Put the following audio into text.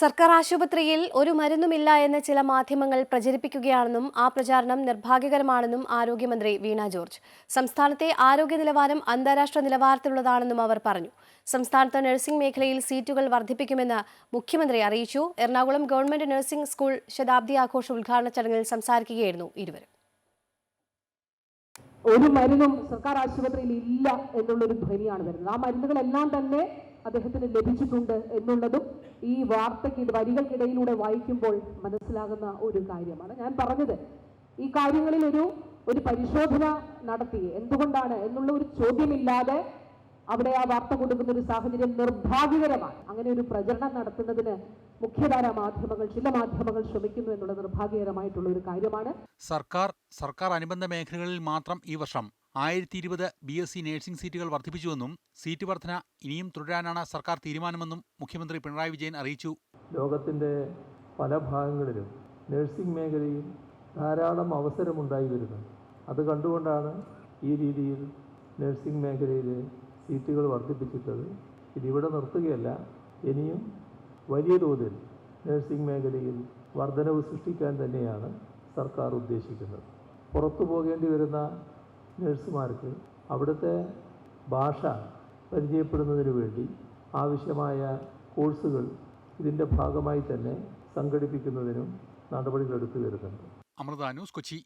സർക്കാർ ആശുപത്രിയിൽ ഒരു മരുന്നുമില്ല എന്ന് ചില മാധ്യമങ്ങൾ പ്രചരിപ്പിക്കുകയാണെന്നും ആ പ്രചാരണം നിർഭാഗ്യകരമാണെന്നും ആരോഗ്യമന്ത്രി വീണ ജോർജ്. സംസ്ഥാനത്തെ ആരോഗ്യ നിലവാരം അന്താരാഷ്ട്ര നിലവാരത്തിലുള്ളതാണെന്നും അവർ പറഞ്ഞു. സംസ്ഥാനത്ത് നഴ്സിംഗ് മേഖലയിൽ സീറ്റുകൾ വർദ്ധിപ്പിക്കുമെന്ന് മുഖ്യമന്ത്രി അറിയിച്ചു. എറണാകുളം ഗവൺമെന്റ് നഴ്സിംഗ് സ്കൂൾ ശതാബ്ദി ആഘോഷ ഉദ്ഘാടന ചടങ്ങിൽ സംസാരിക്കുകയായിരുന്നു ഇരുവരും. ഒരു മരുന്നും സർക്കാർ ആശുപത്രിയിൽ ഇല്ല എന്നുള്ളൊരു ധ്വനിയാണ് വരുന്നത്. ആ മരുന്നുകളെല്ലാം തന്നെ അദ്ദേഹത്തിന് ലഭിച്ചിട്ടുണ്ട് എന്നുള്ളതും ഈ വാർത്തയ്ക്ക് വരികൾക്കിടയിലൂടെ വായിക്കുമ്പോൾ മനസ്സിലാകുന്ന ഒരു കാര്യമാണ്. ഞാൻ പറഞ്ഞത് ഈ കാര്യങ്ങളിൽ ഒരു ഒരു പരിശോധന നടത്തി. എന്തുകൊണ്ടാണ്? എന്നുള്ള ഒരു ചോദ്യമില്ലാതെ അവിടെ ആ വാർത്ത കൊടുക്കുന്ന ഒരു സാഹചര്യം നിർഭാഗ്യകരമാണ്. അങ്ങനെ ഒരു പ്രചരണം നടത്തുന്നതിന് മുഖ്യധാര മാധ്യമങ്ങൾ ചില മാധ്യമങ്ങൾ ശ്രമിക്കുന്നു എന്നുള്ള നിർഭാഗ്യകരമായിട്ടുള്ള ഒരു കാര്യമാണ്. സർക്കാർ സർക്കാർ അനുബന്ധ മേഖലകളിൽ മാത്രം ഈ വർഷം ആയിരത്തി ഇരുപത് ബി എസ് സി നഴ്സിംഗ് സീറ്റുകൾ വർദ്ധിപ്പിച്ചുവെന്നും സീറ്റ് വർധന ഇനിയും തുടരാനാണ് സർക്കാർ തീരുമാനമെന്നും മുഖ്യമന്ത്രി പിണറായി വിജയൻ അറിയിച്ചു. ലോകത്തിന്റെ പല ഭാഗങ്ങളിലും നഴ്സിംഗ് മേഖലയിൽ ധാരാളം അവസരമുണ്ടായി വരുന്നു. അത് കണ്ടുകൊണ്ടാണ് ഈ രീതിയിൽ നഴ്സിംഗ് മേഖലയിൽ സീറ്റുകൾ വർദ്ധിപ്പിച്ചിട്ടത് ഇതിവിടെ നിർത്തുകയല്ല. ഇനിയും വലിയ തോതിൽ നഴ്സിംഗ് മേഖലയിൽ വർധനവ് സൃഷ്ടിക്കാൻ തന്നെയാണ് സർക്കാർ ഉദ്ദേശിക്കുന്നത്. പുറത്തു പോകേണ്ടി വരുന്ന നഴ്സുമാർക്ക് അവിടുത്തെ ഭാഷ പരിചയപ്പെടുന്നതിന് വേണ്ടി ആവശ്യമായ കോഴ്സുകൾ ഇതിന്റെ ഭാഗമായി തന്നെ സംഘടിപ്പിക്കുന്നതിനും നടപടികളെടുത്തു വരുന്നുണ്ട്. അമൃത ന്യൂസ് കൊച്ചി.